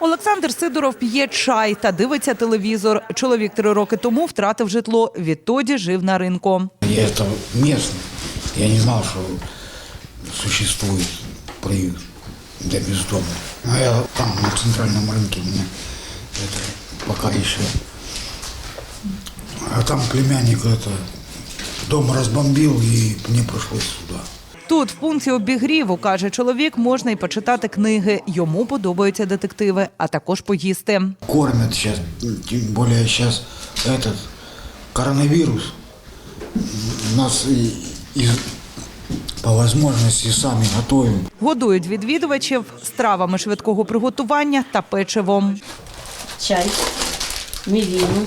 Олександр Сидоров п'є чай та дивиться телевізор. Чоловік три роки тому втратив житло. Відтоді жив на ринку. Я это местный. Я не знал, что существует приют для бездомных. А я там, на центральном рынке, мне это пока еще. А там племянник это дом разбомбил, и мне пришлось сюда. Тут, в пункті обігріву, каже чоловік, можна й почитати книги. Йому подобаються детективи, а також поїсти. Кормят сейчас, тем более сейчас этот коронавирус. У нас и по возможности сами готовим. Годують відвідувачів стравами швидкого приготування та печивом. чай, мівіну,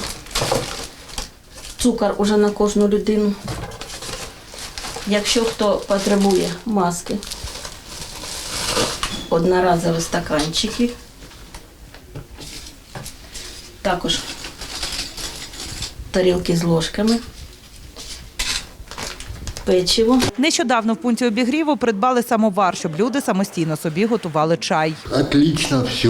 цукор уже на кожну людину. Якщо хто потребує маски, одноразові стаканчики, також тарілки з ложками, печиво. Нещодавно в пункті обігріву придбали самовар, щоб люди самостійно собі готували чай. Отлично все.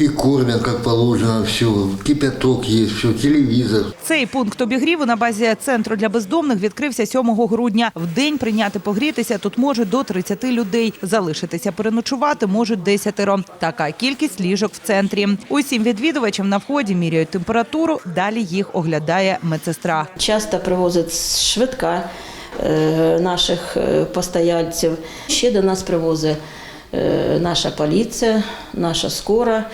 И кормят, как положено, все. Кипяток есть, все, телевизор. Цей пункт обігріву на базі центру для бездомних відкрився 7 грудня. В день прийняти погрітися тут може до 30 людей. Залишитися переночувати можуть десятеро. Така кількість ліжок в центрі. Усім відвідувачам на вході міряють температуру. Далі їх оглядає медсестра. Часто привозить швидка е, наших е, постояльців. Ще до нас привозить наша поліція, наша скора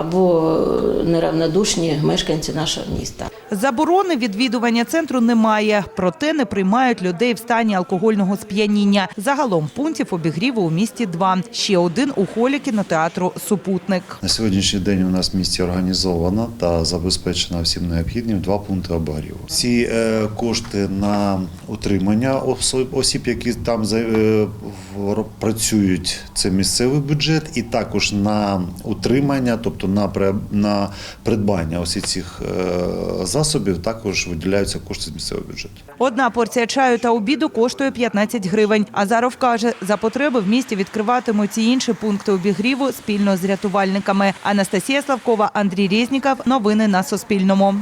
або е, неравнодушні мешканці нашого міста. Заборони відвідування центру немає, проте не приймають людей в стані алкогольного сп'яніння. Загалом пунктів обігріву у місті два. Ще один у холі кінотеатру Супутник. На сьогоднішній день у нас в місті організовано та забезпечено всім необхідним два пункти обігріву. Ці е, кошти на утримання осіб, які там за- е, в- працюють, це місцевий бюджет, і також на утримання, тобто на, на придбання ось цих е, засобів, також виділяються кошти з місцевого бюджету. Одна порція чаю та обіду коштує 15 гривень. Азаров каже, за потреби в місті відкриватимуть і інші пункти обігріву спільно з рятувальниками. Анастасія Славкова, Андрій Резніков. Новини на Суспільному.